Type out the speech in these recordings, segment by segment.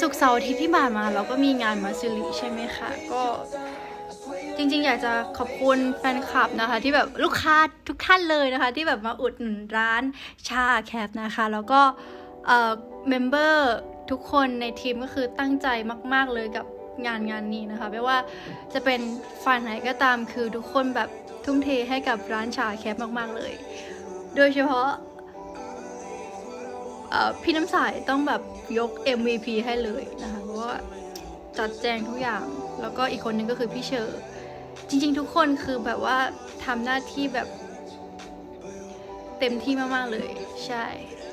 สุกเสาร์อาทิตย์ที่ผ่านมาเราก็มีงานมาซิลิใช่ไหมคะ ก็จริงๆ อยากจะขอบคุณแฟนคลับนะคะ ที่แบบลูกค้าทุกท่านเลยนะคะ ที่แบบมาอุดหนุนร้านชาแคปนะคะ แล้วก็เอ่อเมมเบอร์ทุกคนในทีมก็คือตั้งใจมาก ๆเลยกับงานงานนี้นะคะ ไม่ว่าจะเป็นฝ่ายไหนก็ตามคือทุกคนแบบทุ่มเทให้กับร้านชาแคปมาก ๆเลย โดยเฉพาะ พี่น้ำสายต้องแบบยก MVP ให้เลยนะคะ เพราะว่าจัดแจงทุกอย่าง แล้วก็อีกคนนึงก็คือพี่เชอร์จริง ๆ ทุกคนคือแบบว่าทำหน้าที่แบบเต็มที่มาก ๆ เลย ใช่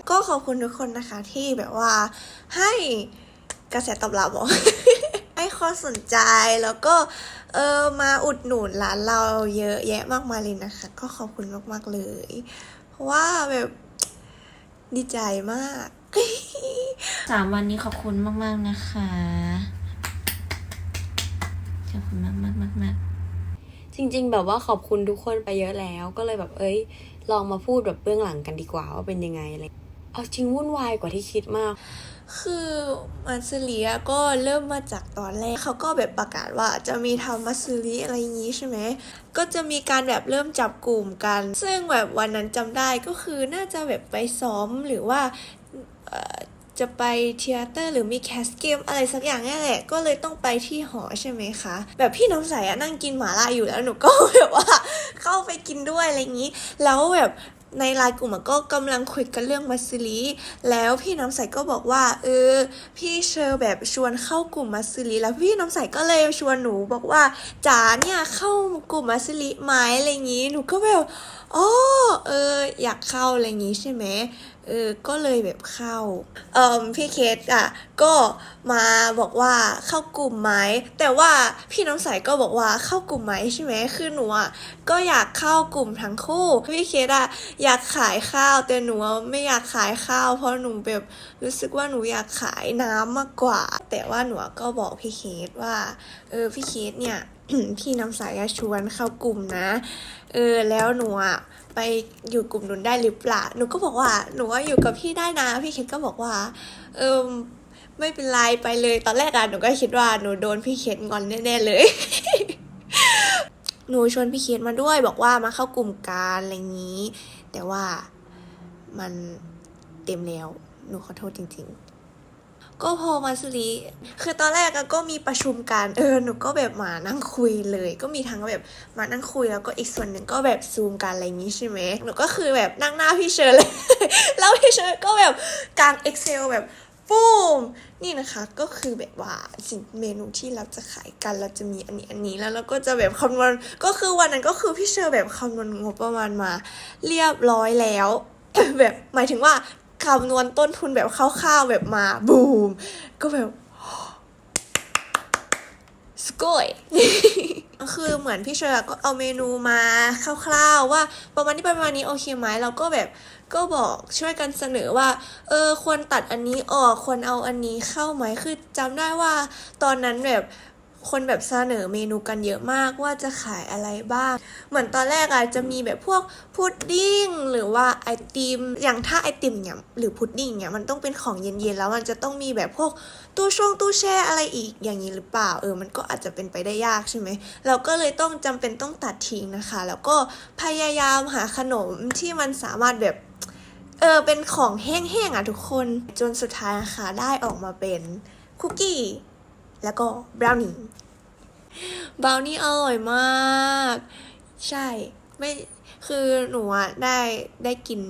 ก็ขอบคุณทุกคนนะคะที่แบบว่าให้กระแสตอบรับบอกให้ความสนใจแล้วก็เออมาอุดหนุนร้านเราเยอะแยะมากมายเลยนะคะ ก็ขอบคุณมาก ๆ เลย เพราะว่าแบบ ดีใจมากสามวันนี้ขอบคุณมาก ๆ นะคะ ขอบคุณมากมากมากมากจริง ๆ แบบว่าขอบคุณทุกคนไปเยอะแล้ว ก็เลยแบบเอ้ย ลองมาพูดแบบเบื้องหลังกันดีกว่าว่าเป็นยังไงอะไร เอาจริงวุ่นวายกว่าที่คิดมาก คือมัสลีอะก็เริ่มมาจากตอนแรกเขาก็แบบประกาศว่าจะมีทำมัสลีอะไรอย่างนี้ใช่ไหมก็จะมีการแบบเริ่มจับกลุ่มกัน ซึ่งแบบวันนั้นจำได้ก็คือน่าจะแบบไปซ้อมหรือว่าจะไปเทยเตอร์หรือมีแคสเกมอะไรสักอย่างนี่แหละ ก็เลยต้องไปที่หอใช่ไหมคะ แบบพี่น้ำใสอะนั่งกินหมาล่าอยู่แล้วหนูก็แบบว่าเข้าไปกินด้วยอะไรอย่างนี้ แล้วแบบ ในไลน์กลุ่มก็กำลังคุยกันเรื่องมัสลีแล้วพี่น้ำใสก็บอกว่า เออ พี่เชอร์แบบชวนเข้ากลุ่มมัสลีแล้วพี่น้ำใสก็เลยชวนหนูบอกว่าจ๋าเนี่ยเข้ากลุ่มมัสลีไหมอะไรอย่างนี้หนูก็แบบอ๋อเออ อยากเข้าอะไรอย่างนี้ใช่ไหมเออ ก็เลยแบบเข้า เอ่อพี่เคสอะ ก็มาบอกว่าเข้ากลุ่มไหม แต่ว่าพี่น้ำใสก็บอกว่าเข้ากลุ่มไหมใช่ไหมคือหนูอะก็อยากเข้ากลุ่มทั้งคู่ พี่เคสอะอยากขายข้าวแต่หนูไม่อยากขายข้าว เพราะหนูแบบรู้สึกว่าหนูอยากขายน้ำมากกว่า แต่ว่าหนูก็บอกพี่เคสว่า เออพี่เคสเนี่ยพี่น้ำใสชวนเข้ากลุ่มนะ เออแล้วหนูอะ ไปอยู่กลุ่มนุนได้หรือเปล่า หนูก็บอกว่าหนูว่าอยู่กับพี่ได้นะ พี่เคสก็บอกว่า เออไม่เป็นไรไปเลย ตอนแรกอะหนูก็คิดว่าหนูโดนพี่เคสงอนแน่ๆเลย หนูชวนพี่เคสมาด้วยบอกว่ามาเข้ากลุ่มการอะไรอย่างนี้ แต่ว่ามันเต็มแล้ว หนูขอโทษจริง ๆ ก็พอมาสลีคือตอนแรกก็มีประชุมกันเออหนูก็แบบมานั่งคุยเลย ก็มีทั้งแบบมานั่งคุยแล้วก็อีกส่วนหนึ่งก็แบบซูมกันอะไรอย่างนี้ใช่ไหมหนูก็คือแบบนั่งหน้าพี่เชอร์เลย แล้วพี่เชอร์ก็แบบกาง Excel แบบปูมนี่นะคะก็คือแบบว่าสิ่งเมนูที่เราจะขายกันเราจะมีอันนี้อันนี้แล้วเราก็จะแบบคำนวณก็คือวันนั้นก็คือพี่เชอร์แบบคำนวณงบประมาณมา เรียบร้อยแล้ว แบบหมายถึงว่า คำนวณต้นทุนแบบคร่าวๆแบบมาบูม ก็แบบสกอยคือเหมือนพี่เชอร์ก็เอาเมนูมาคร่าวๆ ว่าประมาณนี้ประมาณนี้โอเคไหมเราก็แบบก็บอกช่วยกันเสนอว่า เออควรตัดอันนี้ออกควรเอาอันนี้เข้าไหมคือจำได้ว่าตอนนั้นแบบ คนแบบเสนอเมนูกันเยอะมากว่าจะขายอะไรบ้าง เหมือนตอนแรกอะจะมีแบบพวกพุดดิ้งหรือว่าไอติม อย่างถ้าไอติมเนี่ยหรือพุดดิ้งเนี่ยมันต้องเป็นของเย็นๆแล้วมันจะต้องมีแบบพวกตู้ช่วงตู้แช่อะไรอีกอย่างนี้หรือเปล่า เออ มันก็อาจจะเป็นไปได้ยากใช่ไหมเราก็เลยต้องจำเป็นต้องตัดทิ้งนะคะ แล้วก็พยายามหาขนมที่มันสามารถแบบเออเป็นของแห้งๆอะทุกคนจนสุดท้ายนะคะได้ออกมาเป็นคุกกี้ แล้วก็บราวนี่บราวนี่อร่อยมาก ใช่ไม่คือหนูอะได้ได้กิน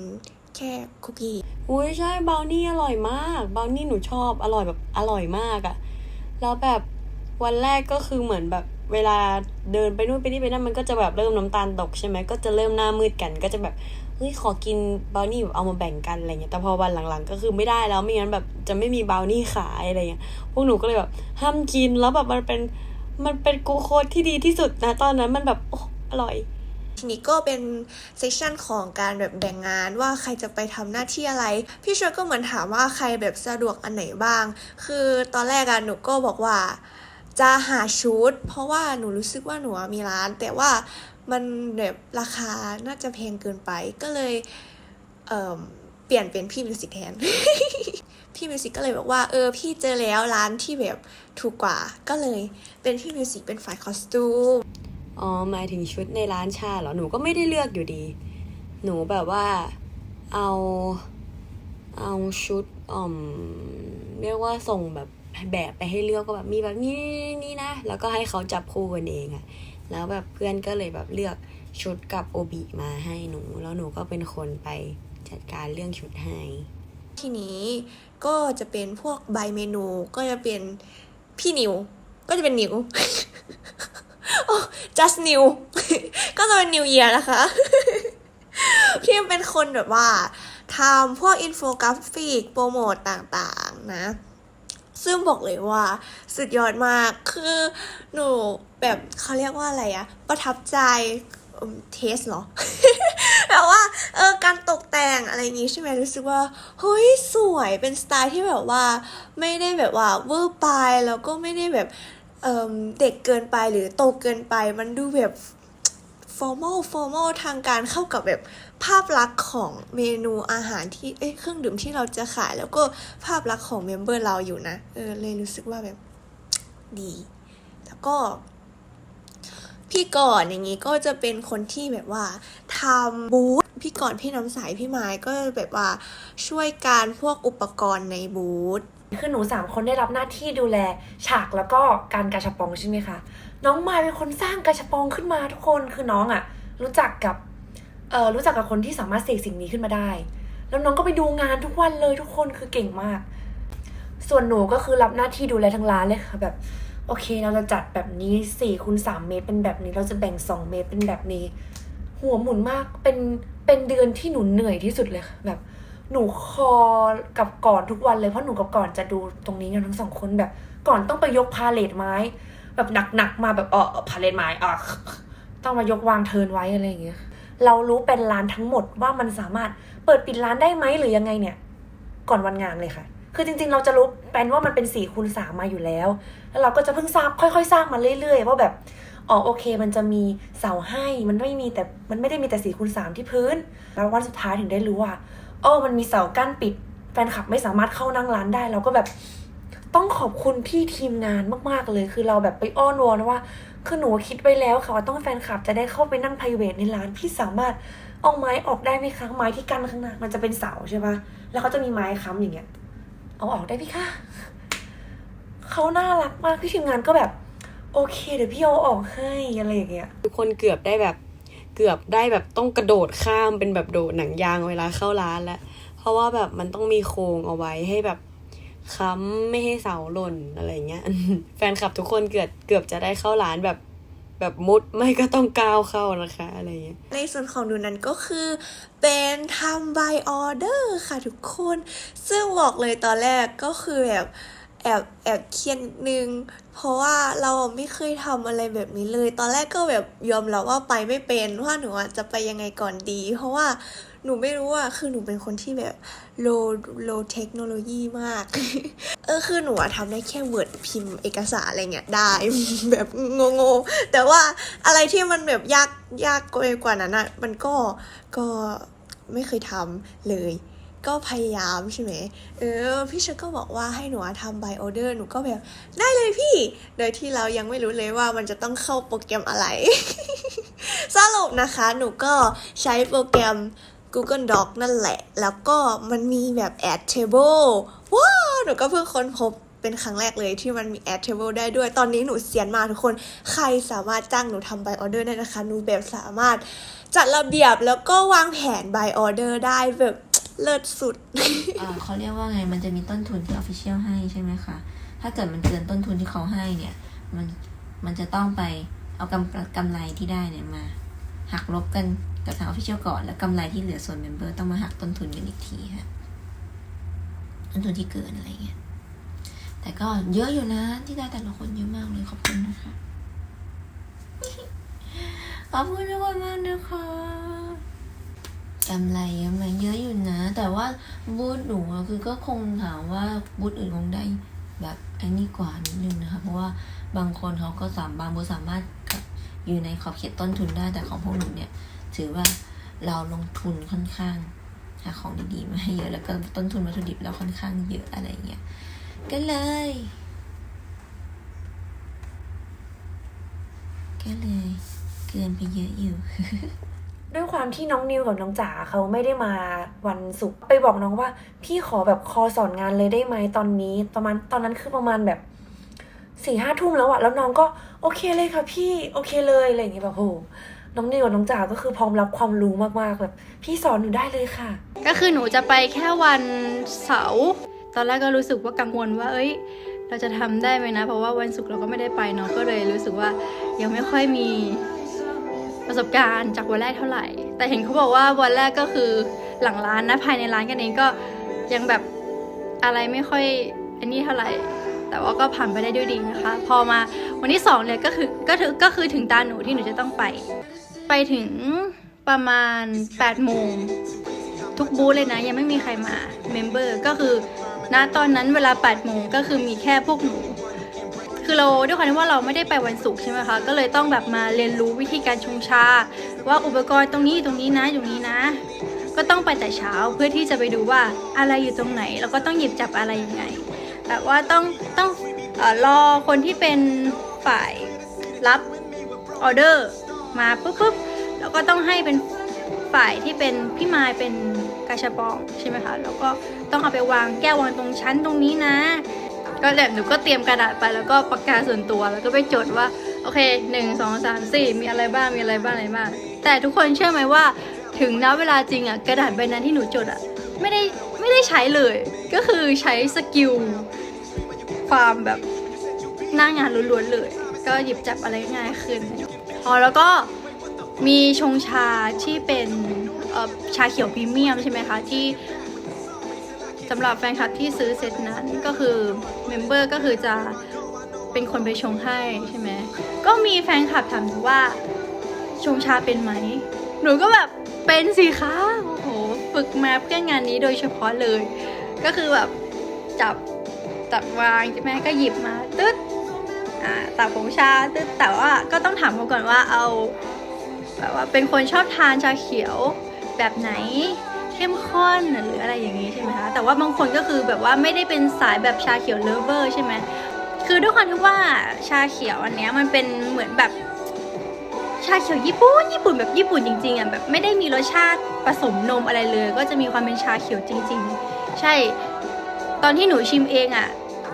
แค่คุกกี้อุ้ยใช่บราวนี่อร่อยมากบราวนี่หนูชอบอร่อยแบบอร่อยมากอะแล้วแบบวันแรกก็คือเหมือนแบบเวลาเดินไปนู่นไปนี่ไปนั่นมันก็จะแบบเริ่มน้ำตาลตกใช่ไหมก็จะเริ่มหน้ามืดกันก็จะแบบ เฮ้ยขอกินบราวนี่แบบเอามาแบ่งกันอะไรเงี้ยแต่พอวันหลังๆ ก็คือไม่ได้แล้วไม่งั้นแบบจะไม่มีบราวนี่ขายอะไรเงี้ยพวกหนูก็เลยแบบห้ามกินแล้วแบบมันเป็นมันเป็นกูโคดที่ดีที่สุดนะตอนนั้นมันแบบโอ้อร่อยทีนี้ก็เป็นเซสชันของการแบบแบ่งงานว่าใครจะไปทำหน้าที่อะไร พี่ช่วยก็เหมือนถามว่าใครแบบสะดวกอันไหนบ้าง คือตอนแรกอะหนูก็บอกว่าจะหาชุด เพราะว่าหนูรู้สึกว่าหนูมีร้าน แต่ว่า มันแบบราคาน่าจะแพงเกินไปก็เลยเอ่อปลี่ยนเป็นพี่มิวสิกแทน พี่มิวสิกก็เลยบอกว่าเออพี่เจอแล้วร้านที่แบบถูกกว่า ก็เลยเป็นพี่มิวสิกเป็นฝ่ายคอสตูมอ๋อหมายถึงชุดในร้านชาเหรอหนูก็ไม่ได้เลือกอยู่ดี หนูแบบว่าเอาเอาชุดอ่อมเรียกว่าส่งแบบแบบไปให้เลือกก็แบบมีแบบนี้นี่นะ แล้วก็ให้เขาจับคู่กันเองอะ แล้วแบบเพื่อนก็เลยแบบเลือกชุดกับโอบิมาให้หนู แล้วหนูก็เป็นคนไปจัดการเรื่องชุดให้ ทีนี้ก็จะเป็นพวกใบเมนูก็จะเป็นพี่นิว ก็จะเป็นนิวโอ้ just new ก็จะเป็น new year นะคะพี่เป็นคนแบบว่าทำพวกอินโฟกราฟิกโปรโมตต่างๆ นะ ซึ่งบอกเลยว่าสุดยอดมากคือหนูแบบเขาเรียกว่าอะไรอะประทับใจเทสเหรอแบบว่าเออการตกแต่งอะไรอย่างงี้ใช่ไหมรู้สึกว่าเฮ้ยสวยเป็นสไตล์ที่แบบว่าไม่ได้แบบว่าเวอร์ไปแล้วก็ไม่ได้แบบเเด็กเกินไปหรือโตเกินไป มันดูแบบ formal formal ทางการเข้ากับแบบ ภาพลักษณ์ของเมนูอาหารที่เอ้ยเครื่องดื่มที่เราจะขาย แล้วก็ภาพลักษณ์ของเมมเบอร์เราอยู่นะ เออเลยรู้สึกว่าแบบดี แล้วก็พี่ก่อนอย่างนี้ก็จะเป็นคนที่แบบว่าทำบูธพี่ก่อนพี่น้ำใสพี่ไม้ก็แบบว่าช่วยการพวกอุปกรณ์ในบูธคือหนูสามคนได้รับหน้าที่ดูแลฉากแล้วก็การกระชับปองใช่ไหมคะ น้องมาเป็นคนสร้างกระชับปองขึ้นมาทุกคนคือน้องอะ่ะ รู้จักกับ เออรู้จักกับคนที่สามารถเสกสิ่งนี้ขึ้นมาได้ แล้วน้องก็ไปดูงานทุกวันเลยทุกคนคือเก่งมาก ส่วนหนูก็คือรับหน้าที่ดูแลทั้งร้านเลยค่ะแบบ โอเคเราจะจัดแบบนี้สี่คูณสามเมตรเป็นแบบนี้ เราจะแบ่งสองเมตรเป็นแบบนี้ หัวหมุนมากเป็นเป็นเดือนที่หนูเหนื่อยที่สุดเลยค่ะแบบ หนูคอกับก่อนทุกวันเลยเพราะหนูกับก่อนจะดูตรงนี้กันทั้งสองคนแบบ ก่อนต้องไปยกพาเลทไม้ แบบหนักๆมาแบบเออพาเลทไม้อะต้องมายกวางเทินไว้อะไรอย่างเงี้ย เรารู้เป็นร้านทั้งหมดว่ามันสามารถเปิดปิดร้านได้ไหมหรือยังไงเนี่ย ก่อนวันงานเลยค่ะ คือจริงๆ เราจะรู้แปลนว่ามันเป็นสี่คูณสามมาอยู่แล้ว แล้วเราก็จะเพิ่งสร้างค่อยๆ สร้างมาเรื่อยๆ ว่าแบบอ๋อโอเค มันจะมีเสาให้มันไม่มีแต่มันไม่ได้มีแต่สี่คูณสามที่พื้น แล้ววันสุดท้ายถึงได้รู้ว่าโอ้มันมีเสากั้นปิด แฟนคลับไม่สามารถเข้านั่งร้านได้ เราก็แบบ ต้องขอบคุณพี่ทีมงานมากๆเลย คือเราแบบไปอ้อนวอนว่า คือหนูคิดไว้แล้วค่ะว่าต้องแฟนคลับจะได้เข้าไปนั่ง p r i v a t ในร้านพี่สามารถเอาไม้ออกได้ไหมคะไม้ที่กั้นข้างหน้ามันจะเป็นเสาใช่ปะแล้วเขาจะมีไม้ค้ำอย่างเงี้ย เอาออกได้ไหมคะเขาน่ารักมากพี่ทีมงานก็แบบ โอเค เดี๋ยวพี่เอาออกให้อะไรอย่างเงี้ยทุกคนเกือบได้แบบ เกือบได้แบบต้องกระโดดข้ามเป็นแบบโดดหนังยางเวลาเข้าร้านแล้วเพราะว่าแบบมันต้องมีโครงเอาไว้ให้แบบ ค้ำไม่ให้เสาหล่นอะไรเงี้ย แฟนคลับทุกคนเกือบเกือบจะได้เข้าร้านแบบแบบมุดไม่ก็ต้องก้าวเข้านะคะอะไรเงี้ย ในส่วนของดูนั้นก็คือเป็นทำ by order ค่ะทุกคน ซึ่งบอกเลยตอนแรกก็คือแบบแอบแอบเครียดนิดนึง เพราะว่าเราไม่เคยทำอะไรแบบนี้เลย ตอนแรกก็แบบยอมรับว่าไปไม่เป็นว่าหนูจะไปยังไงก่อนดี เพราะว่า หนูไม่รู้ว่าคือหนูเป็นคนที่แบบ low low เทคโนโลยีมาก เออคือหนูอะทำได้แค่ Word พิมพ์เอกสารอะไรเงี้ยได้แบบงงๆแต่ว่าอะไรที่มันแบบยากยากกว่านั้นอะมันก็ก็ไม่เคยทำเลยก็พยายามใช่ไหม เออ พี่เชก็บอกว่าให้หนูอะทำ by order หนูก็แบบ ได้เลยพี่ โดยที่เรายังไม่รู้เลยว่ามันจะต้องเข้าโปรแกรมอะไร สรุปนะคะ หนูก็ใช้โปรแกรม Google Doc นั่นแหละ แล้วก็มันมีแบบ add table ว้าว หนูก็เพิ่งค้นพบเป็นครั้งแรกเลยที่มันมี add table ได้ด้วย ตอนนี้หนูเซียนมากทุกคน ใครสามารถจ้างหนูทำ by order ได้นะคะ หนูแบบสามารถจัดระเบียบแล้วก็วางแผน by order ได้แบบเลิศสุด อ่าเขาเรียกว่าไง มันจะมีต้นทุนที่ออฟฟิเชียลให้ใช่ไหมคะ ถ้าเกิดมันเกินต้นทุนที่เขาให้เนี่ย มัน มันจะต้องไปเอากำกำไรที่ได้เนี่ยมา หักลบกัน กับทางออฟฟิเชียลก่อน แล้วกำไรที่เหลือส่วนเมมเบอร์ต้องมาหักต้นทุนกันอีกทีค่ะต้นทุนที่เกินอะไรเงี้ยแต่ก็เยอะอยู่นะที่ได้แต่ละคนเยอะมากเลยขอบคุณนะคะ ขอบคุณทุกคนมากนะคะกำไรเยอะไหมเยอะอยู่นะ แต่ว่าบูธหนูคือก็คงถามว่าบูธอื่นคงได้แบบไอ้นี่กว่านิดนึงนะคะ เพราะว่าบางคนเขาก็สามบางบูธสามารถอยู่ในขอบเขตต้นทุนได้แต่ของพวกหนูเนี่ย ถือว่าเราลงทุนค่อนข้างหาของดีๆมาให้เยอะแล้วก็ต้นทุนวัตถุดิบเราค่อนข้างเยอะอะไรเงี้ยก็เลยก็เลยเกินไปเยอะอยู่ด้วยความที่น้องนิวกับน้องจ๋าเขาไม่ได้มาวันศุกร์ไปบอกน้องว่า พี่ขอแบบคอสอนงานเลยได้ไหมตอนนี้ ประมาณตอนนั้นคือประมาณแบบสี่ห้าทุ่มแล้วอะแล้วน้องก็โอเคเลยค่ะพี่โอเคเลยอะไรอย่างเงี้ยแบบโห น้องนิวกับน้องจ๋าก็คือพร้อมรับความรู้มากๆแบบพี่สอนหนูได้เลยค่ะ ก็คือหนูจะไปแค่วันเสาร์ตอนแรกก็รู้สึกว่ากังวลว่า เอ้ย เราจะทำได้ไหมนะ เพราะว่าวันศุกร์เราก็ไม่ได้ไปเนาะก็เลยรู้สึกว่ายังไม่ค่อยมีประสบการณ์จากวันแรกเท่าไหร่ แต่เห็นเขาบอกว่าวันแรกก็คือหลังร้านนะภายในร้านกันเองก็ยังแบบอะไรไม่ค่อยอันนี้เท่าไหร่ แต่ว่าก็ผ่านไปได้ด้วยดีนะคะ พอมาวันที่สองเนี่ยก็คือก็ถือก็คือถึงตาหนูที่หนูจะต้องไป ไปถึงประมาณ 8 โมง ทุกบูธเลยนะ ยังไม่มีใครมาเมมเบอร์ก็คือณตอนนั้นเวลา 8 โมงก็คือมีแค่พวกหนู คือเราด้วยความที่ว่าเราไม่ได้ไปวันศุกร์ใช่ไหมคะ ก็เลยต้องแบบมาเรียนรู้วิธีการชงชา ว่าอุปกรณ์ตรงนี้ตรงนี้นะตรงนี้นะ ก็ต้องไปแต่เช้าเพื่อที่จะไปดูว่าอะไรอยู่ตรงไหน แล้วก็ต้องหยิบจับอะไรยังไงแบบว่าต้องต้องเออรอคนที่เป็นฝ่ายรับออเดอร์ มาปุ๊บปุ๊บแล้วก็ต้องให้เป็นฝ่ายที่เป็นพี่มายเป็นกาชาปองใช่ไหมคะแล้วก็ต้องเอาไปวางแก้ววางตรงชั้นตรงนี้นะ ก็แบบหนูก็เตรียมกระดาษไปแล้วก็ปากกาส่วนตัวแล้วก็ไปจดว่าโอเคหนึ่งสองสามสี่มีอะไรบ้างมีอะไรบ้างอะไรบ้างแต่ทุกคนเชื่อไหมว่าถึงณเวลาจริงอะกระดาษใบนั้นที่หนูจดอะไม่ได้ไม่ได้ใช้เลย ก็คือใช้สกิลความแบบหน้างานล้วนๆเลย ก็หยิบจับอะไรง่ายขึ้น อ๋อแล้วก็มีชงชาที่เป็นชาเขียวพรีเมียมใช่ไหมคะ ที่สำหรับแฟนคลับที่ซื้อเซตนั้นก็คือเมมเบอร์ก็คือจะเป็นคนไปชงให้ใช่ไหมก็มีแฟนคลับถามหนูว่าชงชาเป็นไหม หนูก็แบบเป็นสิคะโอ้โหฝึกมาเพื่องานนี้โดยเฉพาะเลย ก็คือแบบจับจับวางใช่ไหมก็หยิบมาตึ๊ด ตักผงชาแต่ว่าก็ต้องถามเขาก่อนว่าเอาแบบว่าเป็นคนชอบทานชาเขียวแบบไหนเข้มข้นหรืออะไรอย่างนี้ใช่ไหมคะแต่ว่าบางคนก็คือแบบว่าไม่ได้เป็นสายแบบชาเขียวเลเวอร์ใช่ไหมคือด้วยความที่ว่าชาเขียวอันเนี้ยมันเป็นเหมือนแบบชาเขียวญี่ปุ่นญี่ปุ่นแบบญี่ปุ่นจริงๆอะแบบไม่ได้มีรสชาติผสมนมอะไรเลย ก็จะมีความเป็นชาเขียวจริง ๆ ใช่ ตอนที่หนูชิมเองอะ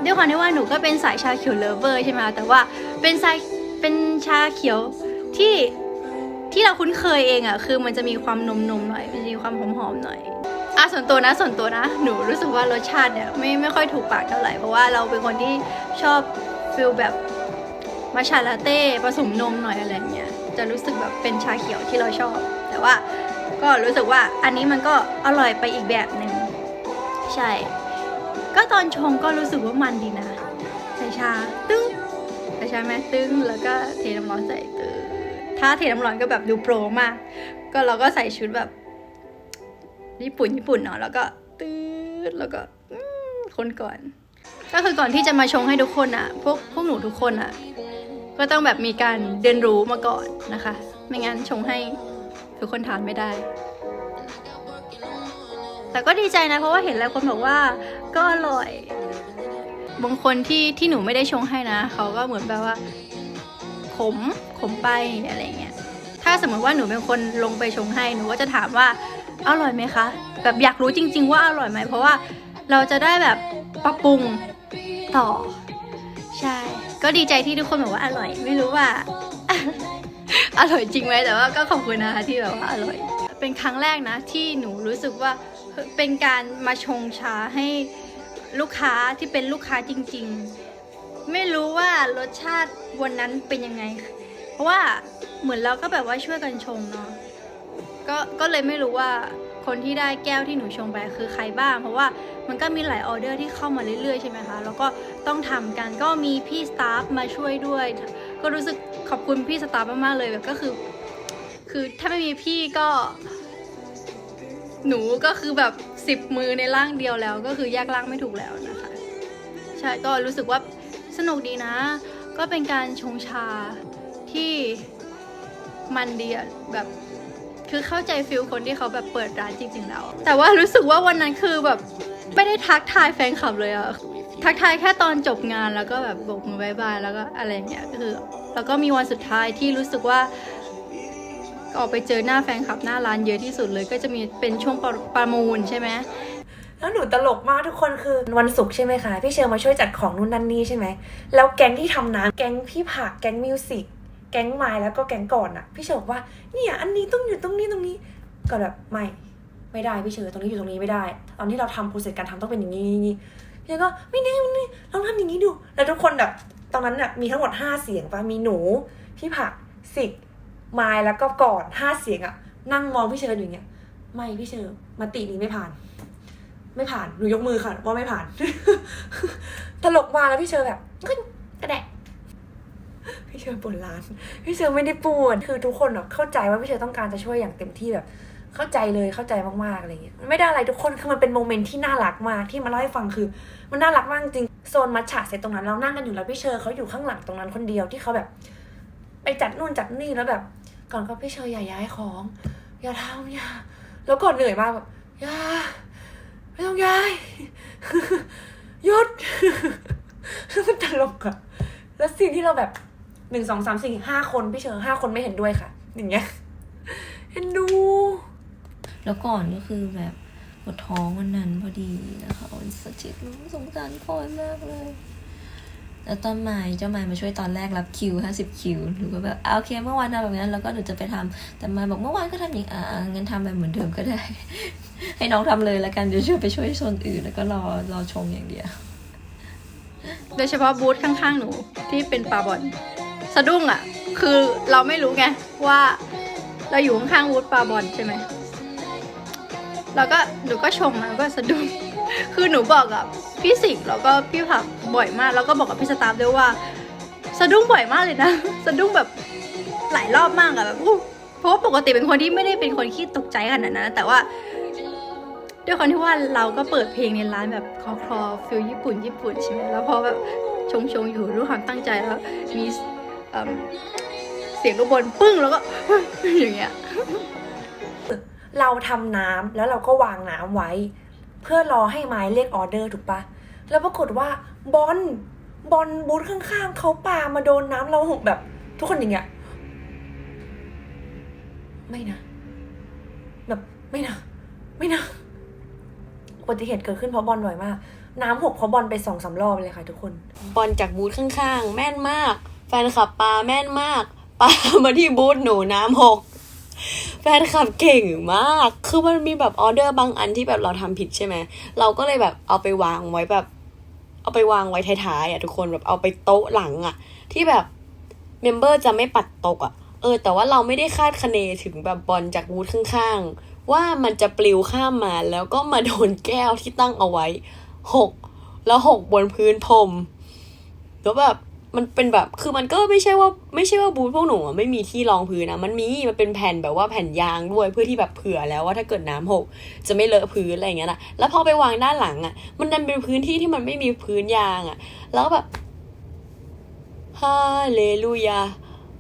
ด้วยความที่ว่าหนูก็เป็นสายชาเขียวเลเวอร์ใช่ไหมคะแต่ว่าเป็นสายเป็นชาเขียวที่ที่เราคุ้นเคยเองอะ่ะคือมันจะมีความนมนมหน่อยมันจะมีความหอมหอมหน่อยอะส่วนตัวนะส่วนตัวนะ หนูรู้สึกว่ารสชาติเนี่ยไม่ไม่ค่อยถูกปากเท่าไหร่เพราะว่าเราเป็นคนที่ชอบฟิลแบบมัชชาลาเต้ผสมนมหน่อยอะไรเงี้ยจะรู้สึกแบบเป็นชาเขียวที่เราชอบ แต่ว่าก็รู้สึกว่าอันนี้มันก็อร่อยไปอีกแบบหนึ่งใช่ ก็ตอนชงก็รู้สึกว่ามันดีนะใส่ชาตึ้งใส่ชาไหมตึ้งแล้วก็เทน้ำร้อนใส่ตึ้งถ้าเทน้ำร้อนก็แบบดูโปรมาก ก็เราก็ใส่ชุดแบบญี่ปุ่นญี่ปุ่นเนาะแล้วก็ตืดแล้วก็คนก่อน ก็คือก่อนที่จะมาชงให้ทุกคนอะ่ะพวกพวกหนูทุกคนอะ่ะก็ต้องแบบมีการเรียนรู้มาก่อนนะคะ ไม่งั้นชงให้ทุกคนทานไม่ได้ แต่ก็ดีใจนะเพราะว่าเห็นหลายคนบอกว่า ก็อร่อย บางคนที่ที่หนูไม่ได้ชงให้นะ เขาก็เหมือนแบบว่า ขมขมไปอะไรเงี้ย ถ้าสมมติว่าหนูเป็นคนลงไปชงให้ หนูก็จะถามว่าอร่อยไหมคะ แบบอยากรู้จริง ๆ ว่าอร่อยไหม เพราะว่าเราจะได้แบบปรับปรุงต่อ ใช่ ก็ดีใจที่ทุกคนบอกว่าอร่อย ไม่รู้ว่า อร่อยจริงไหมแต่ว่าก็ขอบคุณนะคะที่แบบว่าอร่อย เป็นครั้งแรกนะที่หนูรู้สึกว่า เป็นการมาชงชาให้ลูกค้าที่เป็นลูกค้าจริง ๆ ไม่รู้ว่ารสชาติวันนั้นเป็นยังไง เพราะว่าเหมือนเราก็แบบว่าช่วยกันชงเนาะก็ก็เลยไม่รู้ว่าคนที่ได้แก้วที่หนูชงไปคือใครบ้าง เพราะว่ามันก็มีหลายออเดอร์ที่เข้ามาเรื่อยๆใช่ไหมคะแล้วก็ต้องทำกันก็มีพี่สตาฟมาช่วยด้วย ก็รู้สึกขอบคุณพี่สตาฟมากๆเลยแบบก็คือ คือถ้าไม่มีพี่ก็ หนูก็คือแบบสิบมือในร่างเดียวแล้ว ก็คือแยกร่างไม่ถูกแล้วนะคะ ใช่ก็รู้สึกว่าสนุกดีนะ ก็เป็นการชงชาที่มันดีอะแบบคือเข้าใจฟิลคนที่เขาแบบเปิดร้านจริง ๆ แล้ว แต่ว่ารู้สึกว่าวันนั้นคือแบบไม่ได้ทักทายแฟนคลับเลยอะทักทายแค่ตอนจบงานแล้วก็แบบโบกมือบายบายแล้วก็อะไรเงี้ยคือ แล้วก็มีวันสุดท้ายที่รู้สึกว่า ออกไปเจอหน้าแฟนคลับหน้าร้านเยอะที่สุดเลย ก็จะมีเป็นช่วงประประมูลใช่ไหมแล้วหนูตลกมากทุกคนคือวันศุกร์ใช่ไหมคะพี่เชอร์มาช่วยจัดของนู่นนั่นนี่ใช่ไหมแล้วแก๊งที่ทำน้ำแก๊งพี่ผักแก๊งมิวสิกแก๊งไม้แล้วก็แก๊งก่อนอะพี่เชอร์บอกว่าเนี่ยอันนี้ต้องอยู่ตรงนี้ตรงนี้ก็แบบไม่ไม่ได้พี่เชอร์ตรงนี้อยู่ตรงนี้ไม่ได้ ตอนที่เราทำโปรเซสการทำต้องเป็นอย่างนี้อย่นี้พี่เชอร์ก็ไม่ได้ไม่ได้ลองทำอย่างนี้ดู แล้วทุกคนแบบตอนนั้นน่ะมีทั้งหมดห้าเสียงปะมีหนูพี่ผักสิก ไม้แล้วก็ก่อนห้าเสียงอะนั่งมองพี่เชอร์อย่างเงี้ย ไม่พี่เชอร์มาตินี้ไม่ผ่าน ไม่ผ่านหนูยกมือค่ะ ว่าไม่ผ่าน ตลกมากแล้วพี่เชอร์แบบกระแดะพี่เชอร์ปวดร้าน พี่เชอร์ไม่ได้ปวดคือทุกคนอะเข้าใจว่าพี่เชอร์ต้องการจะช่วยอย่างเต็มที่แบบ เข้าใจเลยเข้าใจมากๆอะไรเงี้ยไม่ได้อะไรทุกคนคือมันเป็นโมเมนต์ที่น่ารักมากที่มาเล่าให้ฟังคือ มันน่ารักมากจริงโซนมัทฉะเสร็จตรงนั้นเรานั่งกันอยู่แล้วพี่เชอร์เขาอยู่ข้างหลังตรงนั้นคนเดียวที่เขาแบบ ไปจัดนู่นจัดนี่แล้วแบบ ก่อนก็พี่เชอร์อย่าย้ายของ อย่าทำอย่าแล้วก่อนเหนื่อยมากแบบอย่าไม่ต้องย้ายหยุดมันตลกอะแล้วสิ่งที่เราแบบหนึ่งสองสามสี่ห้าคนพี่เชอร์ห้าคนไม่เห็นด้วยค่ะ อย่างเงี้ยเห็นดู แล้วก่อนก็คือแบบปวดท้องวันนั้นพอดีนะคะวันสจิตสงสารก่อนมากเลย แล้วตอนไม้เจ้าไม้มาช่วยตอนแรกรับคิวห้าสิบคิวหนูก็แบบโอเคเมื่อวานทำแบบนั้นแล้วก็หนูจะไปทำแต่ไม้บอกเมื่อวานก็ทำอย่างอ่างั้นทำแบบเหมือนเดิมก็ได้ ให้น้องทำเลยแล้วกันเดี๋ยวช่วยไปช่วยโซนอื่นแล้วก็รอรอชมอย่างเดียวโดยเฉพาะบูธข้างๆหนูที่เป็นปลาบอลสะดุ้งอะ่ะ คือเราไม่รู้ไงว่าเราอยู่ข้างๆบูธปลาบอลใช่ไหมแล้วก็หนูก็ชมแล้วก็สะดุ้ง คือหนูบอกกับพี่สิงแล้วก็พี่ผักบ่อยมาก แล้วก็บอกกับพี่สตาฟด้วยว่าสะดุ้งบ่อยมากเลยนะสะดุ้งแบบหลายรอบมากอะแบบเพราะว่าปกติเป็นคนที่ไม่ได้เป็นคนขี้ตกใจขนาดนั้นแต่ว่าด้วยความที่ว่าเราก็เปิดเพลงในร้านแบบคลอคลอฟิลญี่ปุ่นญี่ปุ่นใช่ไหมแล้วพอแบบชงชงๆอยู่ด้วยความตั้งใจแล้วมีเเสียงลูกบอลปึ้งแล้วก็อย่างเงี้ยเราทำน้ำแล้วเราก็วางน้ำไว้ เพื่อรอให้ไม้เรียกออเดอร์ถูกปะแล้วปรากฏว่าบอลบอลบูธข้างๆเขาปามาโดนน้ำเราหกแบบ ทุกคนอย่างเงี้ยไม่นะ แบบไม่นะ ไม่นะอุบัติเหตุเกิดขึ้นเพราะบอลบ่อยมาก น้ำหกเพราะบอลไปสองสามรอบเลยค่ะทุกคน บอลจากบูธข้างๆ แม่นมาก แฟนคลับปาแม่นมากปามาที่บูธหนูน้ำหก แฟนคลับเก่งมาก คือมันมีแบบออเดอร์บางอันที่แบบเราทำผิดใช่ไหม เราก็เลยแบบเอาไปวางไว้แบบ เอาไปวางไว้ท้ายๆอะทุกคนแบบเอาไปโต๊ะหลังอะ ที่แบบเมมเบอร์จะไม่ปัดตกอะ เออ แต่ว่าเราไม่ได้คาดคะเนถึงแบบบอลจากบูธข้างๆ ว่ามันจะปลิวข้ามมาแล้วก็มาโดนแก้วที่ตั้งเอาไว้หกแล้วหกบนพื้นพรมแล้วแบบ มันเป็นแบบ คือมันก็ไม่ใช่ว่าไม่ใช่ว่าบูธพวกหนูไม่มีที่รองพื้นนะ มันมี มันเป็นแผ่นแบบว่าแผ่นยางด้วยเพื่อที่แบบเผื่อแล้วว่าถ้าเกิดน้ำหก จะไม่เลอะพื้นอะไรอย่างเงี้ยนะแล้วพอไปวางด้านหลังอะ มันดันเป็นพื้นที่ที่มันไม่มีพื้นยางอะ แล้วแบบฮาเลลูยา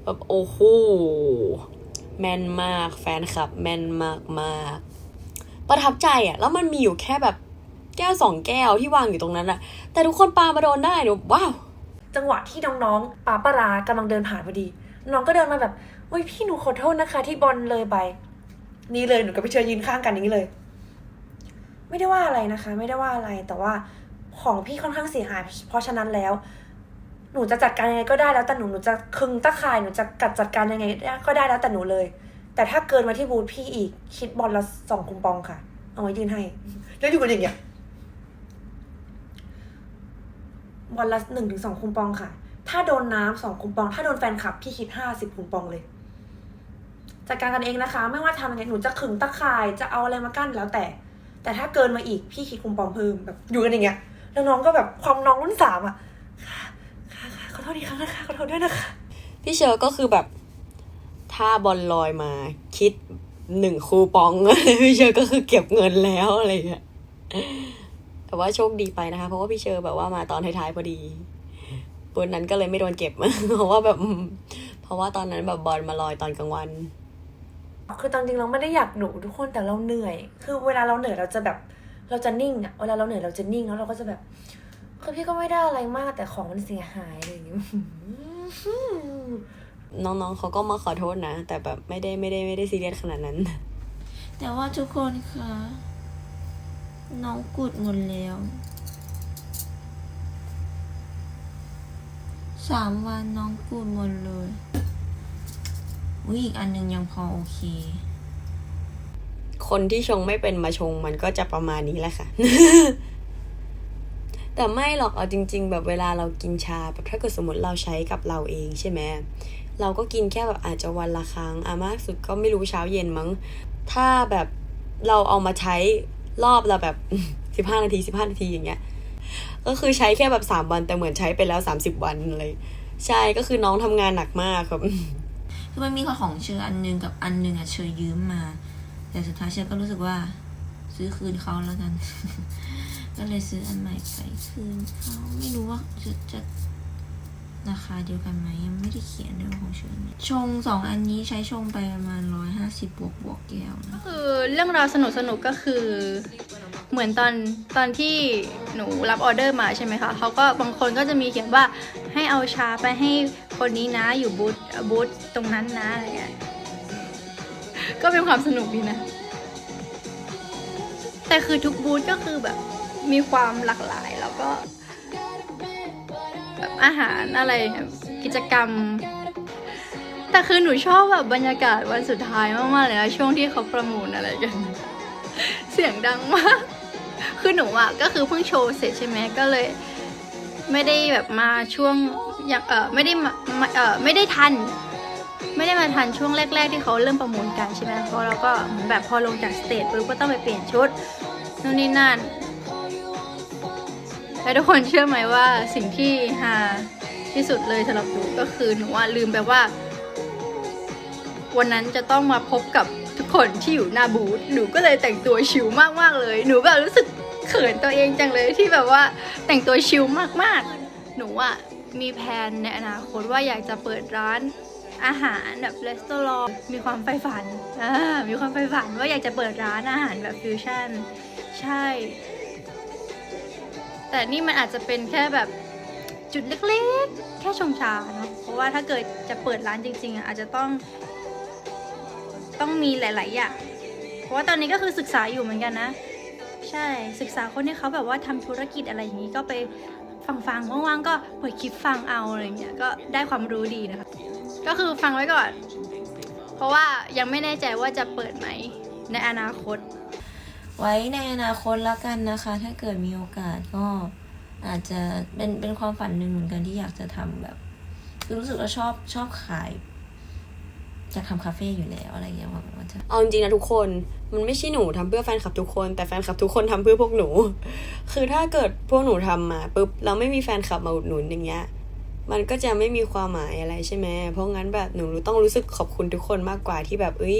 แบบโอ้โหแม่นมากแฟนคลับ แม่นมากมากประทับใจอะ แล้วมันมีอยู่แค่แบบแก้วสองแก้วที่วางอยู่ตรงนั้นอะ แต่ทุกคนปามาโดนได้หนูว้าว จังหวะที่น้องๆปาปารากำลังเดินผ่านพอดี น้องก็เดินมาแบบโอ้ยพี่หนูขอโทษนะคะ ที่บอลเลยไป นี่เลยหนูกับพี่เชอยืนข้างกันอย่างนี้เลย ไม่ได้ว่าอะไรนะคะ ไม่ได้ว่าอะไรแต่ว่าของพี่ค่อนข้างเสียหาย เพราะฉะนั้นแล้ว หนูจะจัดการยังไงก็ได้แล้วแต่หนูหนูจะคึงตะข่ายหนูจะกัดจัดการยังไงก็ได้แล้วแต่หนูเลย แต่ถ้าเกินมาที่บูธพี่อีกคิดบอลละสองคุมปองค่ะ เอาไว้ยืนให้ แล้วอยู่กันอย่างเงี้ย วันละหนึ่งถึงสองคูปองค่ะ ถ้าโดนน้ำสองคูปอง ถ้าโดนแฟนคลับพี่คิดห้าสิบคูปองเลย จัดการกันเองนะคะ ไม่ว่าทำยังไงหนูจะขึงตะข่ายจะเอาอะไรมากั้นแล้วแต่ แต่ถ้าเกินมาอีกพี่คิดคูปองเพิ่มแบบอยู่กันอย่างเงี้ยแล้วน้องก็แบบความน้องรุ่นสามอะค่ะค่ะค่ะขอโทษอีครั้งนะคะขอโทษด้วยนะคะ พี่เชอร์ก็คือแบบ ถ้าบอลลอยมาคิดหนึ่งคูปองพี่เชอร์ก็คือเก็บเงินแล้วอะไรเงี้ย แต่ว่าโชคดีไปนะคะ เพราะว่าพี่เชอร์แบบว่ามาตอนท้ายๆพอดีบนนั้นก็เลยไม่โดนเก็บ เพราะว่าแบบ เพราะว่าตอนนั้นแบบบอลมาลอยตอนกลางวัน คือตอนจริงเราไม่ได้อยากหนูทุกคนแต่เราเหนื่อย คือเวลาเราเหนื่อยเราจะแบบ เราจะนิ่งอะเวลาเราเหนื่อยเราจะนิ่งแล้วเราก็จะแบบคือพี่ก็ไม่ได้อะไรมากแต่ของมันเสียหายอะไรอย่างเงี้ยน้องๆเขาก็มาขอโทษนะ แต่แบบไม่ได้ไม่ได้ไม่ได้ซีเรียสขนาดนั้น แต่ว่าทุกคนคะ น้องกุดหมดแล้ว สามวันน้องกุดหมดเลย อุ้ยอีกอันหนึงยังพอโอเค คนที่ชงไม่เป็นมาชงมันก็จะประมาณนี้แหละค่ะ แต่ไม่หรอกเอาจริง ๆ แบบเวลาเรากินชาแบบถ้าเกิดสมมติเราใช้กับเราเองใช่ไหมเราก็กินแค่แบบอาจจะวันละครั้งอามากสุดก็ไม่รู้เช้าเย็นมั้ง ถ้าแบบเราเอามาใช้ รอบละแบบสิบห้านาทีสิบห้านาทีอย่างเงี้ย ก็คือใช้แค่แบบสามวันแต่เหมือนใช้ไปแล้วสามสิบวันเลย ใช่ก็คือน้องทำงานหนักมากครับคือมันมีของเชออันหนึงกับอันหนึงอะเชอยืมมา แต่สุดท้ายเชอก็รู้สึกว่า ซื้อคืนเขาแล้วกัน ก็เลยซื้ออันใหม่ไปคืนเขาไม่รู้ว่าจะจะ ราคาเดียวกันไหมยังไม่ได้เขียนเรื่องของเชอนี่ยชงสองอันนี้ใช้ชงไปประมาณร้อยห้าสิบบวกบวกแก้วนะคือเรื่องราวสนุกสนุกก็คือ เหมือนตอนตอนที่หนูรับออเดอร์มาใช่ไหมคะเขาก็บางคนก็จะมีเขียนว่าให้เอาชาไปให้คนนี้นะอยู่บูธบูธตรงนั้นนะอะไรเงี้ยก็เป็นความสนุกดีนะ แต่คือทุกบูธก็คือแบบมีความหลากหลายแล้วก็ แบบอาหารอะไรกิจกรรม แต่คือหนูชอบแบบบรรยากาศวันสุดท้ายมากๆเลยนะช่วงที่เขาประมูลอะไรกัน เสียงดังมาก คือหนูอะก็คือเพิ่งโชว์เสร็จใช่ไหมก็เลย ไม่ได้แบบมาช่วงอย่างเออไม่ได้มามาเออไม่ได้ทันไม่ได้มาทันช่วงแรก ๆ ที่เขาเริ่มประมูลกันใช่ไหมเพราะเราก็เหมือนแบบพอลงจากสเตจปุ๊บก็ต้องไปเปลี่ยนชุดนู่นนี่นั่น แล้วทุกคนเชื่อไหมว่าสิ่งที่ฮาที่สุดเลยสำหรับหนูก็คือหนูว่าลืมไปว่า วันนั้นจะต้องมาพบกับทุกคนที่อยู่หน้าบูธหนูก็เลยแต่งตัวชิลมากๆเลย หนูแบบรู้สึกเขินตัวเองจังเลยที่แบบว่าแต่งตัวชิลมากๆ หนูอะมีแผนในอนาคตว่าอยากจะเปิดร้านอาหารแบบรีสอร์ทมีความใฝ่ฝัน มีความใฝ่ฝันว่าอยากจะเปิดร้านอาหารแบบฟิวชั่น ใช่ แต่นี่มันอาจจะเป็นแค่แบบจุดเล็กๆ แค่ชงชาเนาะเพราะว่าถ้าเกิดจะเปิดร้านจริงๆอะอาจจะต้อง ต้องมีหลายๆอย่างเพราะว่าตอนนี้ก็คือศึกษาอยู่เหมือนกันนะ ใช่ศึกษาคนที่เขาแบบว่าทำธุรกิจอะไรอย่างนี้ก็ไปฟังฟังๆว่างๆก็เปิดคลิปฟังเอาอะไรเงี้ยก็ได้ความรู้ดีนะคะ ก็คือฟังไว้ก่อน เพราะว่ายังไม่แน่ใจว่าจะเปิดไหมในอนาคต ไว้ในอนาคตแล้วกันนะคะ ถ้าเกิดมีโอกาสก็อาจจะเป็นเป็นความฝันหนึ่งเหมือนกันที่อยากจะทำแบบคือรู้สึกว่าชอบชอบขายจะทำคาเฟ่อยู่แล้วอะไรอย่างเงี้ยหวังว่าจะเอาจริงนะทุกคนมันไม่ใช่หนูทำเพื่อแฟนคลับทุกคน แต่แฟนคลับทุกคนทำเพื่อพวกหนู คือถ้าเกิดพวกหนูทำมาปุ๊บเราไม่มีแฟนคลับมาอุดหนุนอย่างเงี้ย มันก็จะไม่มีความหมายอะไรใช่ไหม เพราะงั้นแบบหนูต้องรู้สึกขอบคุณทุกคนมากกว่าที่แบบเอ้ย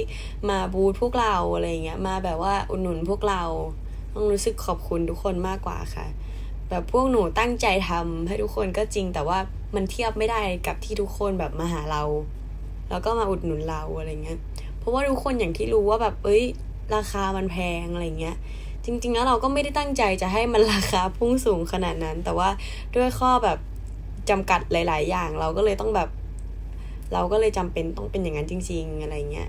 มาบูธพวกเราอะไรเงี้ย มาแบบว่าอุดหนุนพวกเรา ต้องรู้สึกขอบคุณทุกคนมากกว่าค่ะ แบบพวกหนูตั้งใจทำให้ทุกคนก็จริง แต่ว่ามันเทียบไม่ได้กับที่ทุกคนแบบมาหาเรา แล้วก็มาอุดหนุนเราอะไรเงี้ย เพราะว่าทุกคนอย่างที่รู้ว่าแบบเอ้ย ราคามันแพงอะไรเงี้ยจริงๆแล้วเราก็ไม่ได้ตั้งใจจะให้มันราคาพุ่งสูงขนาดนั้น แต่ว่าด้วยข้อแบบ จำกัดหลาย ๆ อย่าง เราก็เลยต้องแบบ เราก็เลยจำเป็นต้องเป็นอย่างนั้นจริง ๆ อะไรเงี้ย